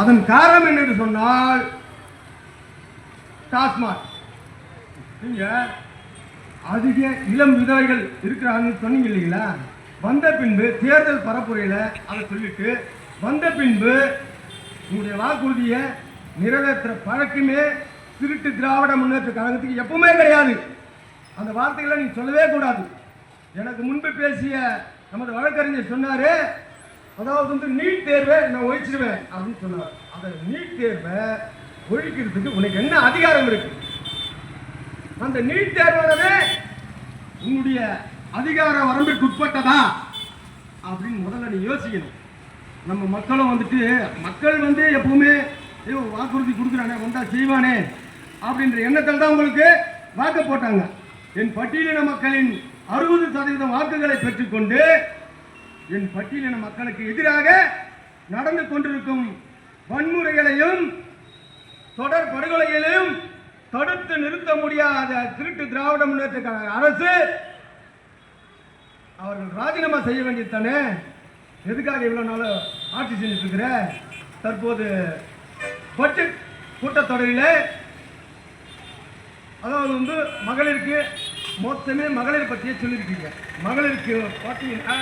அதன் காரணம் என்று சொன்னால் டாஸ்மாக். நீங்கள் அதிக இளம் விதவைகள் இருக்கிறாங்கன்னு சொன்னீங்க இல்லைங்களா? வந்த பின்பு தேர்தல் பரப்புரையில் அதை சொல்லிட்டு வந்த பின்பு உங்களுடைய வாக்குறுதியை நிறைவேற்றுற பழக்கமே திருட்டு திராவிட முன்னேற்ற கழகத்துக்கு எப்பவுமே கிடையாது. அந்த வார்த்தைகளை நீ சொல்லவே கூடாது. எனக்கு முன்பு பேசிய நமது வழக்கறிஞர் சொன்னார் அதாவது வந்து நீட் தேர்வை நான் ஒழிச்சிடுவேன் அப்படின்னு சொன்னார். அந்த நீட் தேர்வை ஒழிக்கிறதுக்கு உனக்கு என்ன அதிகாரம் இருக்கு? அந்த நீட் தேர்வானது உன்னுடைய அதிகார வரம்பிற்கு உட்பட்டதா அப்படின்னு முதல்ல நீ யோசிக்கணும். நம்ம மக்களும் வந்துட்டு மக்கள் வந்து எப்பவுமே ஐயோ வாக்குறுதி கொடுக்குறானே வந்தா செய்வானே அப்படின்ற எண்ணத்தில் தான் உங்களுக்கு வாக்கு போட்டாங்க. என் பட்டியலின மக்களின் அறுபது சதவீதம் வாக்குகளை பெற்றுக்கொண்டு என் பட்டியலின மக்களுக்கு எதிராக நடந்து கொண்டிருக்கும் வன்முறைகளையும் தொடர் படுகொலைகளையும் தடுத்து நிறுத்த முடியாத திருட்டு திராவிட முன்னேற்ற கழக அரசு அவர்கள் ராஜினாமா செய்ய வேண்டியது தானே? எதுக்காக இவ்வளவு நாள் ஆட்சி செஞ்சுட்டு இருக்கிற? தற்போது பட்ஜெட் கூட்டத்தொடரில் அதாவது வந்து மகளிருக்கு மொத்தமே மகளிர் பற்றியே சொல்லியிருக்கீங்க. மகளிருக்கு பார்த்தீங்கன்னா